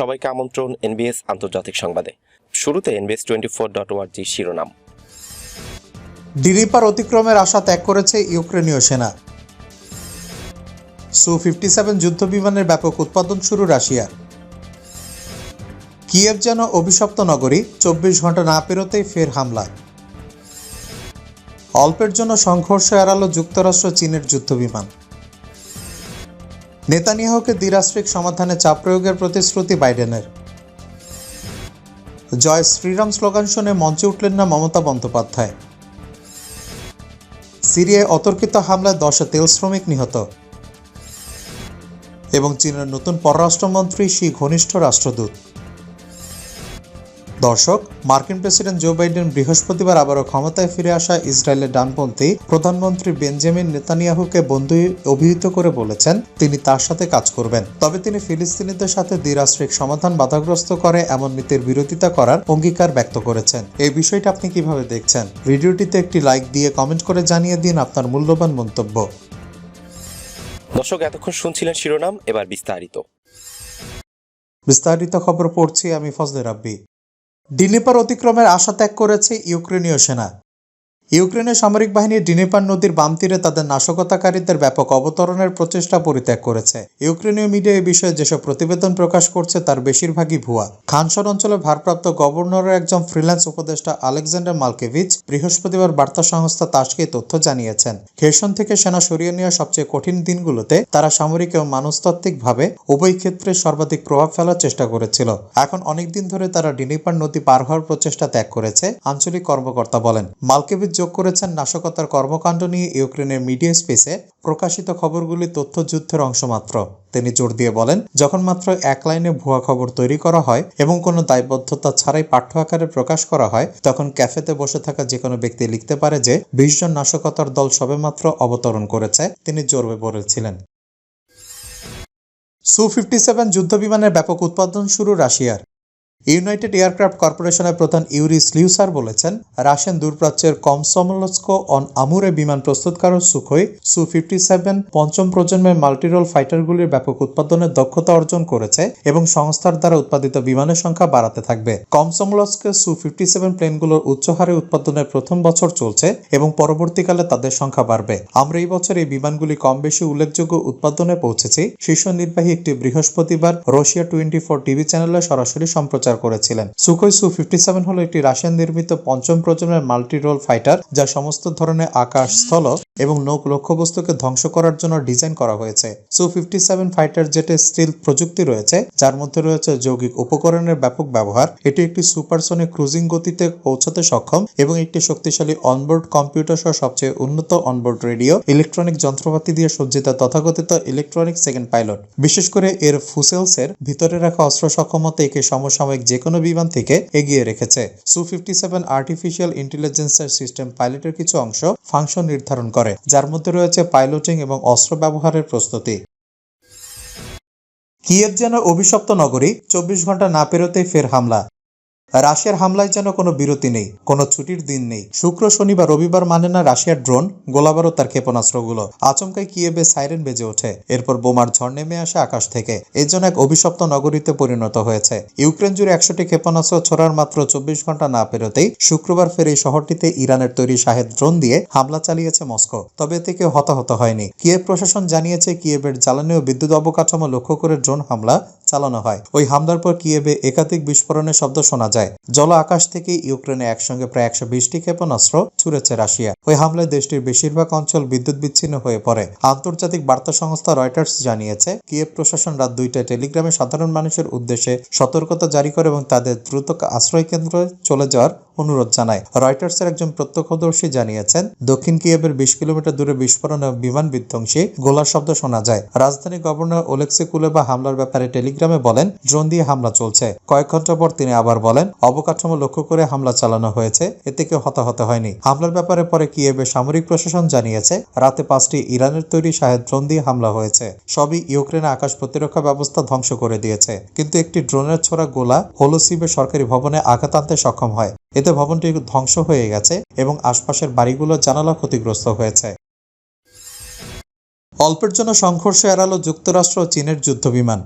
সবাইকে আমন্ত্রণ এনবিএস আন্তর্জাতিক সংবাদে। শুরুতে এনবিএস টোয়েন্টি ফোর ডট ওয়ার্জি শিরোনাম। ডিরিপার অতিক্রমের আশা ত্যাগ করেছে ইউক্রেনীয় সেনা। সু ফিফটি সেভেন যুদ্ধ বিমানের ব্যাপক উৎপাদন শুরু রাশিয়ার কিয়েভ যেন অভিশপ্ত নগরী, চব্বিশ ঘণ্টা না পেরোতেই ফের হামলা। অল্পের জন্য সংঘর্ষ এড়ালো যুক্তরাষ্ট্র চীনের যুদ্ধ বিমান নেতানিয়াহুকে দ্বিরাষ্ট্রিক সমাধানে চাপ প্রয়োগের প্রতিশ্রুতি বাইডেনের। জয় শ্রীরাম স্লোগান শুনে মঞ্চে উঠলেন না মমতা বন্দ্যোপাধ্যায়। সিরিয়ায় অতর্কিত হামলায় দশে তেল শ্রমিক নিহত। এবং চীনের নতুন পররাষ্ট্রমন্ত্রী শি ঘনিষ্ঠ রাষ্ট্রদূত। দর্শক মার্কিন প্রেসিডেন্ট জো বাইডেন বৃহস্পতিবার আবারও ক্ষমতায় ফিরে আসা ইসরায়েলের ডানপন্থী প্রধানমন্ত্রী বেঞ্জামিন নেতানিয়াহুকে বন্ধু অভিহিত করে বলেছেন তিনি তার সাথে কাজ করবেন। তবে তিনি ফিলিস্তিনিদের সাথে দ্বিরাষ্ট্রিক সমাধান বাধাগ্রস্ত করে এমন নীতির বিরোধিতা করার অঙ্গীকার ব্যক্ত করেছেন। এই বিষয়টা আপনি কীভাবে দেখছেন? ভিডিওটিতে একটি লাইক দিয়ে কমেন্ট করে জানিয়ে দিন আপনার মূল্যবান মন্তব্য। দর্শক এতক্ষণ শুনছিলেন শিরোনাম এবার বিস্তারিত। বিস্তারিত খবর পড়ছি আমি ফজলে রাব্বি। ডিনিপার অতিক্রমের আশা ত্যাগ করেছে ইউক্রেনীয় সেনা। ইউক্রেনের সামরিক বাহিনী ডিনেপার নদীর বাম তীরে তাদের নাশকতাকারীদের ব্যাপক অবতরণের প্রচেষ্টা পরিত্যাগ করেছে। ইউক্রেনীয় মিডিয়া এই বিষয়ে যেসব প্রতিবেদন প্রকাশ করছে, তার বেশিরভাগই ভুয়া। খানসর অঞ্চলের ভারপ্রাপ্ত গভর্নরের একজন ফ্রিল্যান্স উপদেষ্টা আলেকজান্ডার মালকেভিচ বৃহস্পতিবার বার্তা সংস্থা তাসকে তথ্য জানিয়েছেন। খেরসন থেকে সেনা সরিয়ে নেওয়া সবচেয়ে কঠিন দিনগুলোতে তারা সামরিক এবং মানুষতাত্ত্বিকভাবে উভয় ক্ষেত্রে সর্বাধিক প্রভাব ফেলার চেষ্টা করেছিল। এখন অনেকদিন ধরে তারা ডিনিপার নদী পার হওয়ার প্রচেষ্টা ত্যাগ করেছে, আঞ্চলিক কর্মকর্তা বলেন। মালকেভিচ যোগ করেছেন নাশকতার কর্মকাণ্ড নিয়ে ইউক্রেনের মিডিয়া স্পেসে প্রকাশিত খবরগুলি তথ্যযুদ্ধের অংশ মাত্র। তিনি জোর দিয়ে বলেন, যখন মাত্র এক লাইনে ভুয়া খবর তৈরি করা হয় এবং কোনো দায়বদ্ধতা ছাড়াই পাঠ্য আকারে প্রকাশ করা হয়, তখন ক্যাফেতে বসে থাকা যে কোনো ব্যক্তি লিখতে পারে যে, বিশ জন নাশকতার দল সবেমাত্র অবতরণ করেছে। তিনি জোরবে বলেছিলেন। সু ফিফটি সেভেন যুদ্ধ বিমানের ব্যাপক উৎপাদন শুরু রাশিয়ার। ইউনাইটেড এয়ারক্রাফট কর্পোরেশনের প্রধান ইউরি স্লিউসার বলেছেন, রাশিয়ান দূরপ্রাচ্যের কমসমলস্কো অন আমুরে বিমান প্রস্তুতকারক সুখই সু ফিফটি সেভেন পঞ্চম প্রজন্মের মাল্টিরোল ফাইটারগুলির ব্যাপক উৎপাদনের দক্ষতা অর্জন করেছে এবং সংস্থার দ্বারা উৎপাদিত বিমানের সংখ্যা বাড়াতে থাকবে। কম কমসমলস্কে সু ফিফটি সেভেন প্লেনগুলোর উচ্চ হারে উৎপাদনের প্রথম বছর চলছে এবং পরবর্তীকালে তাদের সংখ্যা বাড়বে। আমরা এই বছর এই বিমানগুলি কম বেশি উল্লেখযোগ্য উৎপাদনে পৌঁছেছি। শীর্ষ নির্বাহী একটি বৃহস্পতিবার রাশিয়া টোয়েন্টি ফোর টিভি চ্যানেলে সরাসরি সম্প্রচার করেছিলেন। সুখই সু ফিফটি সেভেন হলো একটি রাশিয়ান নির্মিত পঞ্চম প্রজন্মের মাল্টি রোল ফাইটার যা সমস্ত ধরনের আকাশ স্থল এবং নৌক লক্ষ্যবস্তুকে ধ্বংস করার জন্য ডিজাইন করা হয়েছে। সু ফিফটি সেভেন ফাইটার জেটে স্টিল প্রযুক্তি রয়েছে, যার মধ্যে রয়েছে যৌগিক উপকরণের ব্যাপক ব্যবহার। এটি একটি সুপারসনিক ক্রুজিং গতিতে পৌঁছাতে সক্ষম এবং একটি শক্তিশালী অনবোর্ড কম্পিউটার সহ সবচেয়ে উন্নত অনবোর্ড রেডিও ইলেকট্রনিক যন্ত্রপাতি দিয়ে সজ্জিত তথাকথিত ইলেকট্রনিক সেকেন্ড পাইলট বিশেষ করে এর ফুসেলসের ভিতরে রাখা অস্ত্র সক্ষমতা একে সমসাময়িক যে কোনো বিমান থেকে এগিয়ে রেখেছে। সু ফিফটি সেভেন আর্টিফিশিয়াল ইন্টেলিজেন্সের সিস্টেম পাইলটের কিছু অংশ ফাংশন নির্ধারণ করে, যার মধ্যে রয়েছে পাইলটিং এবং অস্ত্র ব্যবহারের প্রস্তুতি। কিয়েভ যেন অভিশপ্ত নগরী, চব্বিশ ঘণ্টা না পেরোতেই ফের হামলা। রাশিয়ার হামলায় যেন কোনো বিরতি নেই, কোনো ছুটির দিন নেই। শুক্র, শনিবার, রবিবার মানে না রাশিয়ার ড্রোন গোলাবারও তার ক্ষেপণাস্ত্রগুলো। আচমকাই কিয়েবে সাইরেন বেজে ওঠে। এরপর বোমার ঝড় নেমে আসে আকাশ থেকে। এর জন্য এক অভিশপ্ত নগরীতে পরিণত হয়েছে। ইউক্রেন জুড়ে একশোটি ক্ষেপণাস্ত্র ছোড়ার মাত্র চব্বিশ ঘণ্টা না পেরোতেই শুক্রবার ফের এই শহরটিতে ইরানের তৈরি শাহেদ ড্রোন দিয়ে হামলা চালিয়েছে মস্কো। তবে এতে কেউ হতাহত হয়নি। কিয়েভ প্রশাসন জানিয়েছে কিয়েবের জ্বালানি ও বিদ্যুৎ অবকাঠামো লক্ষ্য করে ড্রোন হামলা চালানো হয়। ওই হামলার পর কিয়েবে একাধিক বিস্ফোরণের শব্দ শোনা যায়। জল আকাশ থেকে ইউক্রেনে একসঙ্গে প্রায় একশো বিশটি ক্ষেপণাস্ত্র ছুড়েছে রাশিয়া। ওই হামলায় দেশটির বেশিরভাগ অঞ্চল বিদ্যুৎ বিচ্ছিন্ন হয়ে পড়ে। আন্তর্জাতিক বার্তা সংস্থা রয়টার্স জানিয়েছে, কিয়েভ প্রশাসন রাত দুইটায় টেলিগ্রামে সাধারণ মানুষের উদ্দেশ্যে সতর্কতা জারি করে এবং তাদের দ্রুত আশ্রয় কেন্দ্রে চলে যাওয়ার অনুরোধ জানায়। রয়টার্সের একজন প্রত্যক্ষদর্শী জানিয়েছেন, দক্ষিণ কিয়েভের বিশ কিলোমিটার দূরে বিস্ফোরণ ও বিমান বিধ্বংসী গোলার শব্দ শোনা যায়। রাজধানী গভর্নর ওলেক্সি কুলেবা হামলার ব্যাপারে টেলিগ্রামে বলেন, ড্রোন দিয়ে হামলা চলছে। কয়েক ঘণ্টা পর তিনি আবার বলেন অবকাঠামো লক্ষ্য করে হামলা চালানো হয়েছে, এতে কেউ হতাহত হয়নি। হামলার ব্যাপারে পরে কিয়েভের সামরিক প্রশাসন জানিয়েছে, রাতে পাঁচটি ইরানের তৈরি শাহেদ ড্রোন দিয়ে হামলা হয়েছে। সবই ইউক্রেনে আকাশ প্রতিরক্ষা ব্যবস্থা ধ্বংস করে দিয়েছে। কিন্তু একটি ড্রোনের ছোড়া গোলা হোলোসিবের সরকারি ভবনে আঘাত আনতে সক্ষম হয়। এতে ভবনটি ধ্বংস হয়ে গেছে এবং আশপাশের বাড়িগুলো জানালা ক্ষতিগ্রস্ত হয়েছে। অল্পের জন্য সংঘর্ষ এড়ালো যুক্তরাষ্ট্র ও চীনের যুদ্ধবিমান।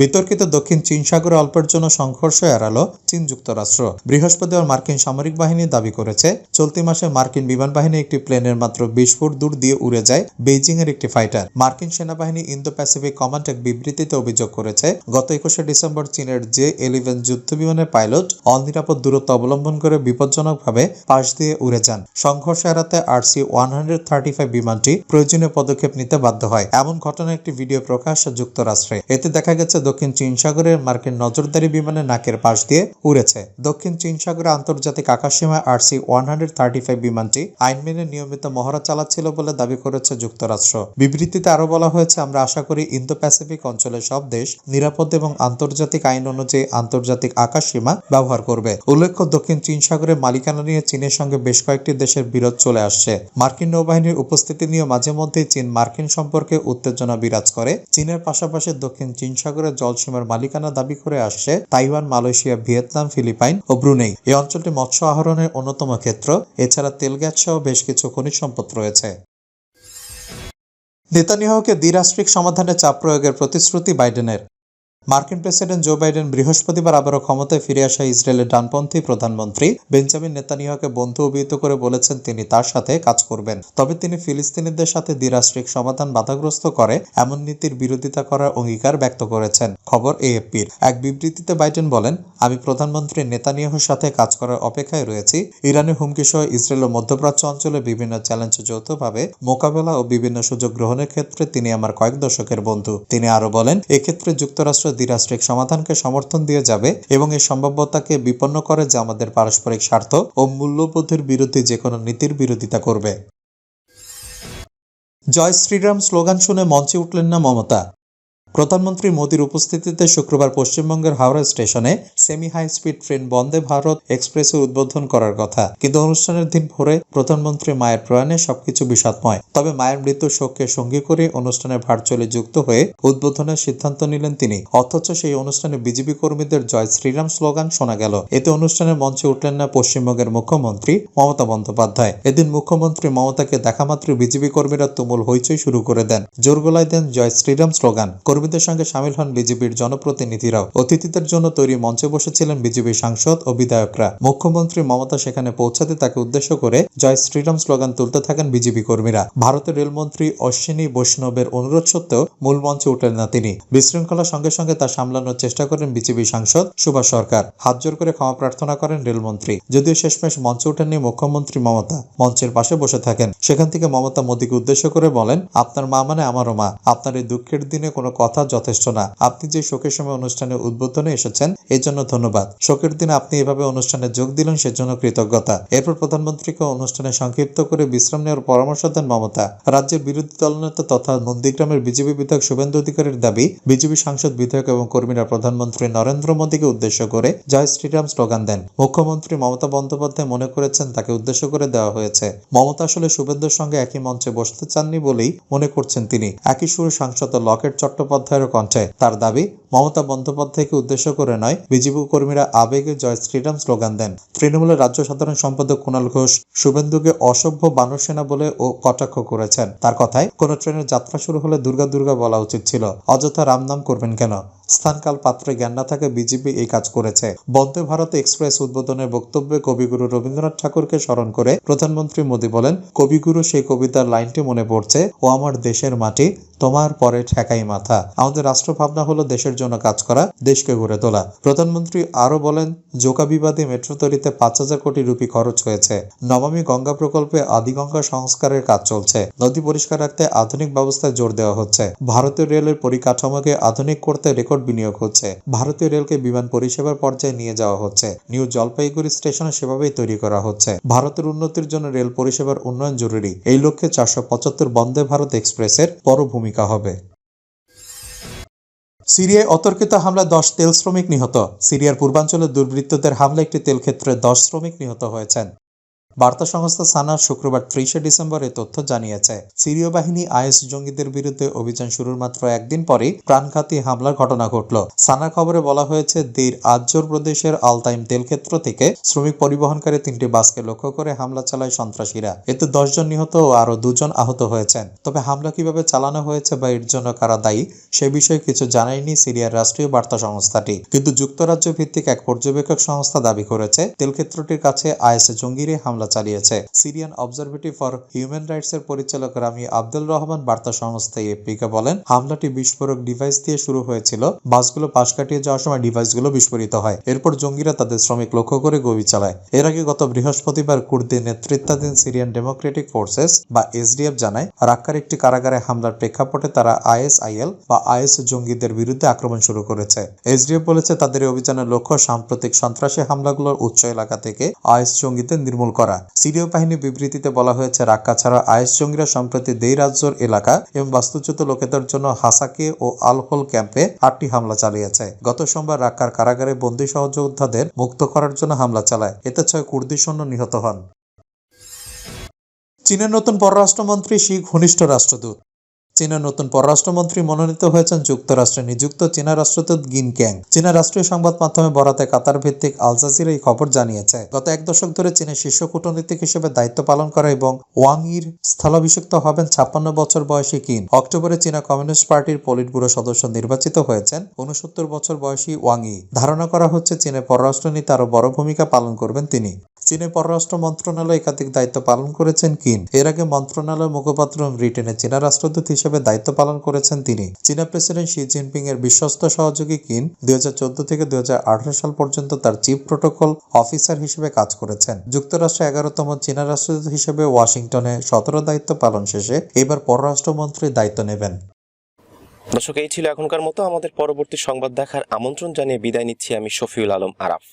বিতর্কিত দক্ষিণ চীন সাগরে অল্পের জন্য সংঘর্ষ এড়ালো চীন যুক্তরাষ্ট্র। বৃহস্পতিবার মার্কিন সামরিক বাহিনী দাবি করেছে, চলতি মাসে মার্কিন বিমান বাহিনী একটি প্লেনের মাত্র বিশ ফুট দূর দিয়ে উড়ে যায় বেইজিং এর একটি ফাইটার। মার্কিন সেনাবাহিনী ইন্দো প্যাসিফিক কমান্ড এক বিবৃতিতে অভিযোগ করেছে, গত একুশে ডিসেম্বর চীনের জে ইলেভেন যুদ্ধ বিমানের পাইলট অনিরাপদ দূরত্ব অবলম্বন করে বিপজ্জনকভাবে পাশ দিয়ে উড়ে যান। সংঘর্ষ এড়াতে RC one hundred thirty five বিমানটি প্রয়োজনীয় পদক্ষেপ নিতে বাধ্য হয়। এমন ঘটনা একটি ভিডিও প্রকাশ যুক্তরাষ্ট্রে। এতে দেখা গেছে দক্ষিণ চীন সাগরের মার্কিন নজরদারি বিমানে নাকের পাশ দিয়ে উড়েছে। দক্ষিণ চীন সাগরে আন্তর্জাতিক আকাশসীমায় আরসি ওয়ান হান্ড্রেড থার্টি বিমানটি আইন মেনে নিয়মিত মহড়া চালাচ্ছিল বলে দাবি করেছে যুক্তরাষ্ট্র। বিবৃতিতে আরও বলা হয়েছে, আমরা আশা করি ইন্দো প্যাসিফিক অঞ্চলের সব দেশ নিরাপদ এবং আন্তর্জাতিক আইন অনুযায়ী আন্তর্জাতিক আকাশ সীমা ব্যবহার করবে। উল্লেখ্য, দক্ষিণ চীন সাগরের মালিকানা নিয়ে চীনের সঙ্গে বেশ কয়েকটি দেশের বিরোধ চলে আসছে। মার্কিন নৌবাহিনীর উপস্থিতি নিয়ে মাঝে মধ্যেই চীন মার্কিন সম্পর্কে উত্তেজনা বিরাজ করে। চীনের পাশাপাশি দক্ষিণ চীন সাগরের জলসীমার মালিকানা দাবি করে আসছে তাইওয়ান, মালয়েশিয়া, ভিয়েতনাম, ফিলিপাইন ও ব্রুনেই। এই অঞ্চলটি মৎস্য আহরণের অন্যতম ক্ষেত্র। এছাড়া তেল গ্যাস সহ বেশ কিছু খনিজ সম্পদ রয়েছে। নেতানিয়াহুকে দ্বিরাষ্ট্রিক সমাধানে চাপ প্রয়োগের প্রতিশ্রুতি বাইডেনের। মার্কিন প্রেসিডেন্ট জো বাইডেন বৃহস্পতিবার আবারও ক্ষমতায় ফিরে আসা ইসরায়েলের ডানপন্থী প্রধানমন্ত্রী বেঞ্জামিন নেতানিয়াহুকে বন্ধু অভিহিত করে বলেছেন তিনি তার সাথে কাজ করবেন। তবে তিনি ফিলিস্তিনিদের সাথে দ্বিরাষ্ট্রিক সমাধান বাধাগ্রস্ত করে এমন নীতির বিরোধিতা করার অঙ্গীকার ব্যক্ত করেছেন। খবর এএফপির। এক বিবৃতিতে বাইডেন বলেন, আমি প্রধানমন্ত্রী নেতানিয়াহুর সাথে কাজ করার অপেক্ষায় রয়েছি। ইরানের হুমকি সহ ইসরায়েল ও মধ্যপ্রাচ্য অঞ্চলে বিভিন্ন চ্যালেঞ্জ যৌথভাবে মোকাবেলা ও বিভিন্ন সুযোগ গ্রহণের ক্ষেত্রে তিনি আমার কয়েক দশকের বন্ধু। তিনি আরও বলেন, এক্ষেত্রে যুক্তরাষ্ট্র দ্বিরাষ্ট্রিক সমাধানকে সমর্থন দিয়ে যাবে এবং এই সম্ভাব্যতাকে বিপন্ন করে যা আমাদের পারস্পরিক স্বার্থ ও মূল্যবোধের বিরুদ্ধে যে কোনো নীতির বিরোধিতা করবে। জয় শ্রীরাম, স্লোগান শুনে মঞ্চে উঠলেন না মমতা। প্রধানমন্ত্রী মোদীর উপস্থিতিতে শুক্রবার পশ্চিমবঙ্গের হাওড়া স্টেশনে semi high speed train Vande Bharat এক্সপ্রেসের উদ্বোধন করার কথা। কিন্তু অনুষ্ঠানের দিন ভোরে প্রধানমন্ত্রী মায়ের প্রয়াণে সবকিছু বিষাদময়। তবে মায়ের মৃত্যু শোককে সঙ্গী করে অনুষ্ঠানে ভার্চুয়ালি যুক্ত হয়ে উদ্বোধনের সিদ্ধান্ত নিলেন তিনি। অথচ সেই অনুষ্ঠানে বিজেপি কর্মীদের জয় শ্রীরাম স্লোগান শোনা গেল। এতে অনুষ্ঠানের মঞ্চে উঠলেন না পশ্চিমবঙ্গের মুখ্যমন্ত্রী মমতা বন্দ্যোপাধ্যায়। এদিন মুখ্যমন্ত্রী মমতাকে দেখামাত্র বিজেপি কর্মীরা তুমুল হইচই শুরু করে দেন। জোর গলায় দেন জয় শ্রীরাম স্লোগান। কর্মীদের সঙ্গে সামিল হন বিজেপির জনপ্রতিনিধিরাও। অতিথিদের জন্য তৈরি মঞ্চে বসেছিলেন বিজেপি সাংসদ ও বিধায়করা। মুখ্যমন্ত্রী মমতা সেখানে পৌঁছাতে তাকে উদ্দেশ্য করে জয় শ্রীরাম স্লোগান তুলতে থাকেন বিজেপি কর্মীরা। ভারতের রেলমন্ত্রী অশ্বিনী বৈষ্ণবের অনুরোধ সত্ত্বেও মূল মঞ্চে উঠলেন না তিনি। বিশৃঙ্খলার সঙ্গে সঙ্গে তা সামলানোর চেষ্টা করেন বিজেপি সাংসদ সুভাষ সরকার। হাত জোর করে ক্ষমা প্রার্থনা করেন রেলমন্ত্রী। যদিও শেষমেশ মঞ্চে ওঠেননি মুখ্যমন্ত্রী মমতা। মঞ্চের পাশে বসে থাকেন। সেখান থেকে মমতা মোদীকে উদ্দেশ্য করে বলেন, আপনার মা মানে আমারও মা। আপনার এই দুঃখের দিনে কোনো কথা যথেষ্ট না। আপনি যে শোকের সময় অনুষ্ঠানে উদ্বোধনে এসেছেন এই জন্য ধন্যবাদ। শোকের দিন আপনি এভাবে অনুষ্ঠানে যোগ দিলেন সেজন্য কৃতজ্ঞতা। এরপর প্রধানমন্ত্রীকে অনুষ্ঠানে সংক্ষিপ্ত করে বিশ্রাম নেওয়ার পরামর্শ দেন মমতা। রাজ্যের বিরোধী দলনেতা তথা নন্দীগ্রামের বিজেপি বিধায়ক শুভেন্দু অধিকারীর দাবি, বিজেপি সাংসদ বিধায়ক এবং কর্মীরা প্রধানমন্ত্রী নরেন্দ্র মোদীকে উদ্দেশ্য করে জয় শ্রীরাম স্লোগান দেন। মুখ্যমন্ত্রী মমতা বন্দ্যোপাধ্যায় মনে করেছেন তাকে উদ্দেশ্য করে দেওয়া হয়েছে। মমতা আসলে শুভেন্দুর সঙ্গে একই মঞ্চে বসতে চাননি বলেই মনে করছেন তিনি। একই সুর সাংসদ লকেট চট্টোপাধ্যায়ের কণ্ঠে। তার দাবি মমতা বন্দ্যোপাধ্যায়কে উদ্দেশ্য করে নয়, বিজেপি কর্মীরা আবেগে জয় শ্রীরাম স্লোগান দেন। তৃণমূলের রাজ্য সাধারণ সম্পাদক কুণাল ঘোষ, শুভেন্দুকে অসভ্য বানর সেনা বলে ও কটাক্ষ করেছেন। তার কথায়, কোন ট্রেনের যাত্রা শুরু হলে দুর্গা দুর্গা বলা উচিত ছিল, অযথা রাম নাম করবেন কেন? স্থানকাল পাত্রে জ্ঞান না থাকে বিজেপি এই কাজ করেছে। বন্দে ভারত এক্সপ্রেস উদ্বোধনের বক্তব্যে কবিগুরু রবীন্দ্রনাথ ঠাকুরকে স্মরণ করে প্রধানমন্ত্রী মোদী বলেন, কবিগুরু সেই কবিতার লাইনটি মনে পড়ছে, ও আমার দেশের মাটি, তোমার পরে ঠেকাই মাথা। আমাদের রাষ্ট্রভাবনা হলো দেশের জন্য কাজ করা দেশকে গড়ে তোলা। প্রধানমন্ত্রী আরও বলেন, জোকা বিবাদী মেট্রো তৈরিতে পাঁচ হাজার কোটি রুপি খরচ হয়েছে। নবমী গঙ্গা প্রকল্পে আদিগঙ্গা সংস্কারের কাজ চলছে। নদী পরিষ্কার রাখতে আধুনিক ব্যবস্থায় জোর দেওয়া হচ্ছে। ভারতীয় রেলের পরিকাঠামোকে আধুনিক করতে রেকর্ড বিনিয়োগ হচ্ছে। ভারতীয় রেলকে বিমান পরিষেবার পর্যায়ে নিয়ে যাওয়া হচ্ছে। নিউ জলপাইগুড়ি স্টেশনে সেভাবেই তৈরি করা হচ্ছে। ভারতের উন্নতির জন্য রেল পরিষেবার উন্নয়ন জরুরি। এই লক্ষ্যে চারশো পঁচাত্তর বন্দে ভারত এক্সপ্রেসের বড় ভূমিকা হবে। সিরিয়ায় অতর্কিত হামলা দশ তেল শ্রমিক নিহত। সিরিয়ার পূর্বাঞ্চলে দুর্বৃত্তদের হামলা একটি তেলক্ষেত্রে দশ শ্রমিক নিহত হয়েছেন। বার্তা সংস্থা সানা শুক্রবার ত্রিশে ডিসেম্বর এ তথ্য জানিয়েছে। সিরীয় বাহিনী আইএস জঙ্গিদের বিরুদ্ধে অভিযান শুরুর মাত্র একদিন পরেই প্রাণঘাতী হামলার ঘটনা ঘটল। সানা খবরে বলা হয়েছে, দের আজজোর প্রদেশের আলতাইম তেলক্ষেত্র থেকে শ্রমিক পরিবহনকারী তিনটি বাসকে লক্ষ্য করে হামলা চালায় সন্ত্রাসীরা। এতে দশজন নিহত ও আরও দুজন আহত হয়েছেন। তবে হামলা কীভাবে চালানো হয়েছে বা এর জন্য কারা দায়ী, সে বিষয়ে কিছু জানায়নি সিরিয়ার রাষ্ট্রীয় বার্তা সংস্থাটি। কিন্তু যুক্তরাজ্য ভিত্তিক এক পর্যবেক্ষক সংস্থা দাবি করেছে, তেলক্ষেত্রটির কাছে আইএস জঙ্গিরে হামলা চালিয়েছে। Syrian observatory for human rights এর পরিচালক রামি আব্দুল রহমান বার্তা সংস্থা এপিকে বলেন, হামলাটি বিস্ফোরক ডিভাইস দিয়ে শুরু হয়েছিল। বাসগুলো পাশ কাটিয়ে যাওয়ার সময় ডিভাইসগুলো বিস্ফোরিত হয়। এরপর জঙ্গিরা তাদের শ্রমিক লক্ষ্য করে গুলি চালায়। এর আগে গত বৃহস্পতিবার কুর্দি নেতৃত্বাধীন সিরিয়ান ডেমোক্রেটিক ফোর্সেস বা এসডিএফ জানায়, রাক্কার একটি কারাগারে হামলার প্রেক্ষাপটে তারা আইএসআইএল বা আইএস জঙ্গিদের বিরুদ্ধে আক্রমণ শুরু করেছে। এসডিএফ বলেছে, তাদের অভিযানের লক্ষ্য সাম্প্রতিক সন্ত্রাসী হামলাগুলোর উচ্চ এলাকা থেকে আইএস জঙ্গিদের নির্মূল করা। সিরীয় বাহিনী বিবৃতিতে বলা হয়েছে, রাক্কা ছাড়া আইএস জঙ্গিরা সম্প্রতি দেই রাজ্যর এলাকা এবং বাস্তুচ্যুত লোকেদের জন্য হাসাকে ও আলহোল ক্যাম্পে আটটি হামলা চালিয়েছে। গত সোমবার রাক্কার কারাগারে বন্দী সহযোদ্ধাদের মুক্ত করার জন্য হামলা চালায়। এতে ছয় কুর্দি সৈন্য নিহত হন। চীনের নতুন পররাষ্ট্রমন্ত্রী শি ঘনিষ্ঠ রাষ্ট্রদূত। চীনের নতুন পররাষ্ট্রমন্ত্রী মনোনীত হয়েছেন যুক্তরাষ্ট্রে। নিযুক্ত চীনা রাষ্ট্রদূত গিন ক্যাং। চীনা রাষ্ট্রীয় সংবাদ মাধ্যমে বরাতে কাতার ভিত্তিক আল জাজিরা এই খবর জানিয়েছে। গত এক দশক ধরে চীনের শীর্ষ কূটনীতিক হিসেবে দায়িত্ব পালন করা এবং ওয়াং ইর স্থলাভিষিক্ত হবেন ছাপ্পান্ন বছর বয়সী কিন অক্টোবরে চীনা কমিউনিস্ট পার্টির পলিট ব্যুরো সদস্য নির্বাচিত হয়েছেন। উনসত্তর বছর বয়সী ওয়াং ই ধারণা করা হচ্ছে চীনের পররাষ্ট্রনীতি আরও বড় ভূমিকা পালন করবেন তিনি। চীনের পররাষ্ট্র মন্ত্রণালয় একাধিক দায়িত্ব পালন করেছেন কিন এর আগে মন্ত্রণালয়ের মুখপাত্র এবং ব্রিটেনের চীনা রাষ্ট্রদূত হিসেবে দায়িত্ব পালন করেছেন তিনি। চীনা প্রেসিডেন্ট শি জিনপিং এর বিশ্বস্ত সহযোগী কিন দুই থেকে দুই সাল পর্যন্ত তার চিফ প্রোটোকল অফিসার হিসেবে কাজ করেছেন। যুক্তরাষ্ট্র এগারোতম চীনা রাষ্ট্রদূত হিসেবে ওয়াশিংটনে সতেরো দায়িত্ব পালন শেষে এবার পররাষ্ট্রমন্ত্রীর দায়িত্ব নেবেন। দর্শক, এই ছিল এখনকার মতো। আমাদের পরবর্তী সংবাদ দেখার আমন্ত্রণ জানিয়ে বিদায় নিচ্ছি আমি শফিউল আলম আরাফ।